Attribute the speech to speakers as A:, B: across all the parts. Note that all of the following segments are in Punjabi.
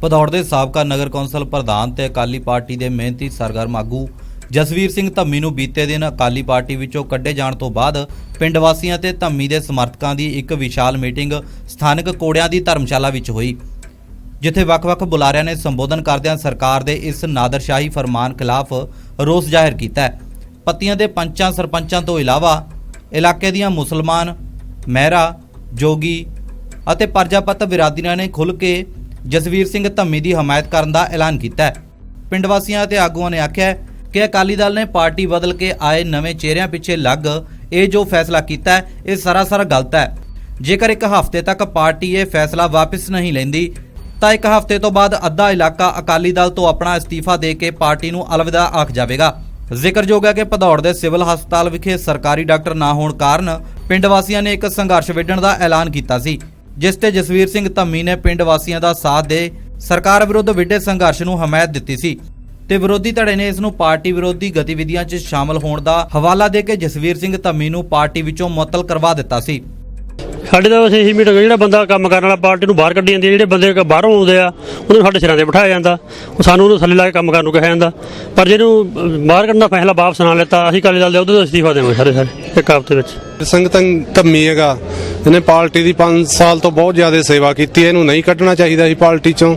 A: ਭਦੌੜ ਦੇ ਸਾਬਕਾ ਨਗਰ ਕੌਂਸਲ ਪ੍ਰਧਾਨ ਤੇ ਅਕਾਲੀ ਪਾਰਟੀ ਦੇ ਮਿਹਨਤੀ ਸਰਗਰਮ ਆਗੂ ਜਸਵੀਰ ਸਿੰਘ ਧੰਮੀ ਨੂੰ ਬੀਤੇ ਦਿਨ ਅਕਾਲੀ ਪਾਰਟੀ ਵਿੱਚੋਂ ਕੱਢੇ ਜਾਣ ਤੋਂ ਬਾਅਦ ਪਿੰਡ ਵਾਸੀਆਂ ਤੇ ਧੰਮੀ ਦੇ ਸਮਰਥਕਾਂ ਦੀ ਇੱਕ ਵਿਸ਼ਾਲ ਮੀਟਿੰਗ ਸਥਾਨਕ ਕੋੜਿਆਂ ਦੀ ਧਰਮਸ਼ਾਲਾ ਵਿੱਚ ਹੋਈ, ਜਿੱਥੇ ਵੱਖ-ਵੱਖ ਬੁਲਾਰਿਆਂ ਨੇ ਸੰਬੋਧਨ ਕਰਦਿਆਂ ਸਰਕਾਰ ਦੇ ਇਸ ਨਾਦਰਸ਼ਾਹੀ ਫਰਮਾਨ ਖਿਲਾਫ ਰੋਸ ਜ਼ਾਹਿਰ ਕੀਤਾ ਹੈ। ਪੱਤੀਆਂ ਦੇ ਪੰਚਾਂ ਸਰਪੰਚਾਂ ਤੋਂ ਇਲਾਵਾ ਇਲਾਕੇ ਦੀਆਂ ਮੁਸਲਮਾਨ, ਮਹਿਰਾ, ਜੋਗੀ ਅਤੇ ਪਰਜਾਪਤ ਬਿਰਾਦਰੀਆਂ ਨੇ ਖੁੱਲ੍ਹ ਕੇ ਜਸਵੀਰ ਸਿੰਘ ਧੰਮੀ ਦੀ ਹਮਾਇਤ ਕਰਨ ਦਾ ਐਲਾਨ ਕੀਤਾ ਹੈ। ਪਿੰਡ ਵਾਸੀਆਂ ਅਤੇ ਆਗੂਆਂ ਨੇ ਆਖਿਆ ਕਿ ਅਕਾਲੀ ਦਲ ਨੇ ਪਾਰਟੀ ਬਦਲ ਕੇ ਆਏ ਨਵੇਂ ਚਿਹਰਿਆਂ ਪਿੱਛੇ ਲੱਗ ਇਹ ਜੋ ਫੈਸਲਾ ਕੀਤਾ ਇਹ ਸਰਾਸਰ ਗਲਤ ਹੈ। ਜੇਕਰ ਇੱਕ ਹਫ਼ਤੇ ਤੱਕ ਪਾਰਟੀ ਇਹ ਫੈਸਲਾ ਵਾਪਸ ਨਹੀਂ ਲੈਂਦੀ, ਤਾਂ ਇੱਕ ਹਫ਼ਤੇ ਤੋਂ ਬਾਅਦ ਅੱਧਾ ਇਲਾਕਾ ਅਕਾਲੀ ਦਲ ਤੋਂ ਆਪਣਾ ਅਸਤੀਫਾ ਦੇ ਕੇ ਪਾਰਟੀ ਨੂੰ ਅਲਵਿਦਾ ਆਖ ਜਾਵੇਗਾ। ਜ਼ਿਕਰਯੋਗ ਹੈ ਕਿ ਭਦੌੜ ਦੇ ਸਿਵਲ ਹਸਪਤਾਲ ਵਿਖੇ ਸਰਕਾਰੀ ਡਾਕਟਰ ਨਾ ਹੋਣ ਕਾਰਨ ਪਿੰਡ ਵਾਸੀਆਂ ਨੇ ਇੱਕ ਸੰਘਰਸ਼ ਵਿੱਢਣ ਦਾ ਐਲਾਨ ਕੀਤਾ ਸੀ। ਜਿਸ ਤੇ ਜਸਵੀਰ ਸਿੰਘ ਧੰਮੀ ਨੇ ਪਿੰਡ ਵਾਸੀਆਂ ਦਾ ਸਾਥ ਦੇ ਸਰਕਾਰ ਵਿਰੁੱਧ ਵਿੱਢੇ ਸੰਘਰਸ਼ ਨੂੰ ਹਮਾਇਤ ਦਿੱਤੀ ਸੀ ਤੇ ਵਿਰੋਧੀ ਧੜੇ ਨੇ ਇਸ ਨੂੰ ਪਾਰਟੀ ਵਿਰੋਧੀ ਗਤੀਵਿਧੀਆਂ 'ਚ ਸ਼ਾਮਲ ਹੋਣ ਦਾ ਹਵਾਲਾ ਦੇ ਕੇ ਜਸਵੀਰ ਸਿੰਘ ਧੰਮੀ ਨੂੰ ਪਾਰਟੀ ਵਿੱਚੋਂ ਮੁਅੱਤਲ ਕਰਵਾ ਦਿੱਤਾ ਸੀ।
B: ਸਾਡੇ ਤਾਂ ਬਸ ਇਹੀ ਮੀਟਿੰਗ ਜਿਹੜਾ ਬੰਦਾ ਕੰਮ ਕਰਨ ਵਾਲਾ ਪਾਰਟੀ ਨੂੰ ਬਾਹਰ ਕੱਢੀ ਜਾਂਦੀ ਹੈ, ਜਿਹੜੇ ਬੰਦੇ ਬਾਹਰੋਂ ਆਉਂਦੇ ਆ, ਉਹਨੂੰ ਸਾਡੇ ਸਿਰਾਂ ਤੇ ਬਿਠਾਇਆ ਜਾਂਦਾ। ਉਹ ਸਾਨੂੰ ਉਹਨੂੰ ਥੱਲੇ ਲਾ ਕੇ ਕੰਮ ਕਰਨ ਨੂੰ ਕਿਹਾ ਜਾਂਦਾ। ਪਰ ਜਿਹਨੂੰ ਬਾਹਰ ਕੱਢਣ ਦਾ ਫੈਸਲਾ ਵਾਪਸ ਨਾ ਲੈਤਾ, ਅਸੀਂ ਕਾਲੇ ਦਲ ਦੇ ਉਹਦੇ ਤੋਂ ਅਸਤੀਫਾ ਦੇਵਾਂਗੇ ਸਾਰੇ ਸਾਰੇ, ਇੱਕ ਹਫ਼ਤੇ ਵਿੱਚ।
C: ਸਿੰਘ ਧੰਮੀ ਹੈਗਾ। ਇਹਨੇ ਪਾਰਟੀ ਦੀ 5 ਸਾਲ ਤੋਂ ਬਹੁਤ ਜ਼ਿਆਦਾ ਸੇਵਾ ਕੀਤੀ ਇਹਨੂੰ ਨਹੀਂ ਕੱਢਣਾ ਚਾਹੀਦਾ ਸੀ ਪਾਰਟੀ ਚੋਂ।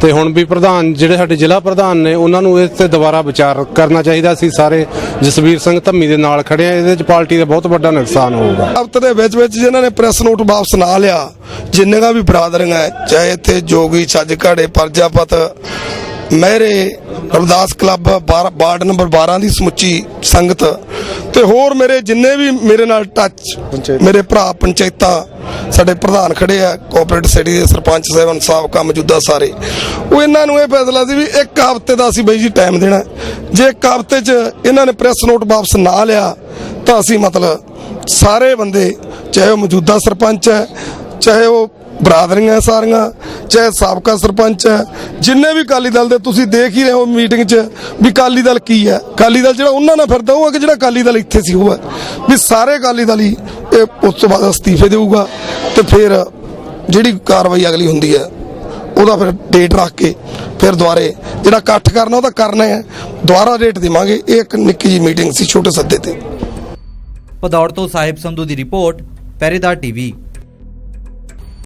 C: ਤੇ ਹੁਣ ਵੀ ਪ੍ਰਧਾਨ ਜਿਹੜੇ ਸਾਡੇ ਜ਼ਿਲ੍ਹਾ ਪ੍ਰਧਾਨ ਨੇ ਉਹਨਾਂ ਨੂੰ ਇਸ ਤੇ ਦੁਬਾਰਾ ਵਿਚਾਰ ਕਰਨਾ ਚਾਹੀਦਾ ਸੀ। ਸਾਰੇ ਜਸਵੀਰ ਸਿੰਘ ਧੰਮੀ ਦੇ ਨਾਲ ਖੜੇ ਆ ਇਹਦੇ ਚ ਪਾਰਟੀ ਦਾ ਬਹੁਤ ਵੱਡਾ ਨੁਕਸਾਨ ਹੋਊਗਾ।
D: ਹਫ਼ਤੇ ਦੇ ਵਿੱਚ ਵਿੱਚ ਜਿਨ੍ਹਾਂ ਨੇ ਪ੍ਰੈਸ ਨੋਟ ਵਾਪਸ ਨਾ ਲਿਆ ਜਿੰਨੀਆਂ ਵੀ ਬਰਾਦਰੀਆਂ ਹੈ, ਚਾਹੇ ਇੱਥੇ ਜੋਗੀ ਛੱਜ ਘਾੜੇ ਪਰਜਾਪਤ ਮਹਿਰੇ ਰਵਿਦਾਸ ਕਲੱਬ ਵਾਰਡ ਨੰਬਰ 12 ਦੀ ਸਮੁੱਚੀ ਸੰਗਤ ਤੇ ਹੋਰ ਮੇਰੇ ਜਿੰਨੇ ਵੀ ਮੇਰੇ ਨਾਲ ਟੱਚ ਮੇਰੇ ਭਰਾ ਪੰਚਾਇਤਾਂ ਸਾਡੇ ਪ੍ਰਧਾਨ ਖੜੇ ਆ ਕੋਆਪਰੇਟਿਵ ਸਿਟੀ ਦੇ ਸਰਪੰਚ ਸਾਹਿਬਾਨ ਸਾਬਕਾ ਮੌਜੂਦਾ ਸਾਰੇ। ਉਹ ਇਹਨਾਂ ਨੂੰ ਇਹ ਫੈਸਲਾ ਸੀ ਵੀ ਇੱਕ ਹਫ਼ਤੇ ਦਾ ਅਸੀਂ ਬਈ ਜੀ ਟਾਈਮ ਦੇਣਾ। ਜੇ ਇੱਕ ਹਫ਼ਤੇ 'ਚ ਇਹਨਾਂ ਨੇ ਪ੍ਰੈਸ ਨੋਟ ਵਾਪਸ ਨਾ ਲਿਆ ਤਾਂ ਅਸੀਂ ਮਤਲਬ ਸਾਰੇ ਬੰਦੇ ਚਾਹੇ ਉਹ ਮੌਜੂਦਾ ਸਰਪੰਚ ਹੈ ਚਾਹੇ ਉਹ ਬਰਾਦਰੀਆਂ ਸਾਰੀਆਂ ਚਾਹੇ ਸਾਬਕਾ ਸਰਪੰਚ ਹੈ। ਜਿੰਨੇ ਵੀ ਅਕਾਲੀ ਦਲ ਦੇ ਤੁਸੀਂ ਦੇਖ ਹੀ ਰਹੇ ਹੋ ਮੀਟਿੰਗ 'ਚ ਵੀ ਅਕਾਲੀ ਦਲ ਕੀ ਹੈ। ਅਕਾਲੀ ਦਲ ਜਿਹੜਾ ਉਹਨਾਂ ਨਾਲ ਫਿਰਦਾ ਉਹ ਕਿ ਜਿਹੜਾ ਅਕਾਲੀ ਦਲ ਇੱਥੇ ਸੀ ਉਹ ਹੈ ਵੀ ਸਾਰੇ ਅਕਾਲੀ ਦਲ ਹੀ ਇਹ ਉਸ ਤੋਂ ਬਾਅਦ ਅਸਤੀਫੇ ਦੇਊਗਾ ਤੇ ਫਿਰ ਜਿਹੜੀ ਕਾਰਵਾਈ ਅਗਲੀ ਹੁੰਦੀ ਹੈ, ਉਹਦਾ ਫਿਰ ਡੇਟ ਰੱਖ ਕੇ ਫਿਰ ਦੁਬਾਰੇ ਜਿਹੜਾ ਇਕੱਠ ਕਰਨਾ ਉਹਦਾ ਕਰਨਾ ਹੈ ਦੁਬਾਰਾ ਡੇਟ ਦੇਵਾਂਗੇ। ਇਹ ਇੱਕ ਨਿੱਕੀ ਜੀ ਮੀਟਿੰਗ ਸੀ, ਛੋਟੇ ਸੱਦੇ ਤੇ।
A: ਪਦੌੜ ਤੋਂ ਸਾਹਿਬ ਸੰਧੂ ਦੀ ਰਿਪੋਰਟ ਪਹਿਰੇਦਾਰ ਟੀਵੀ।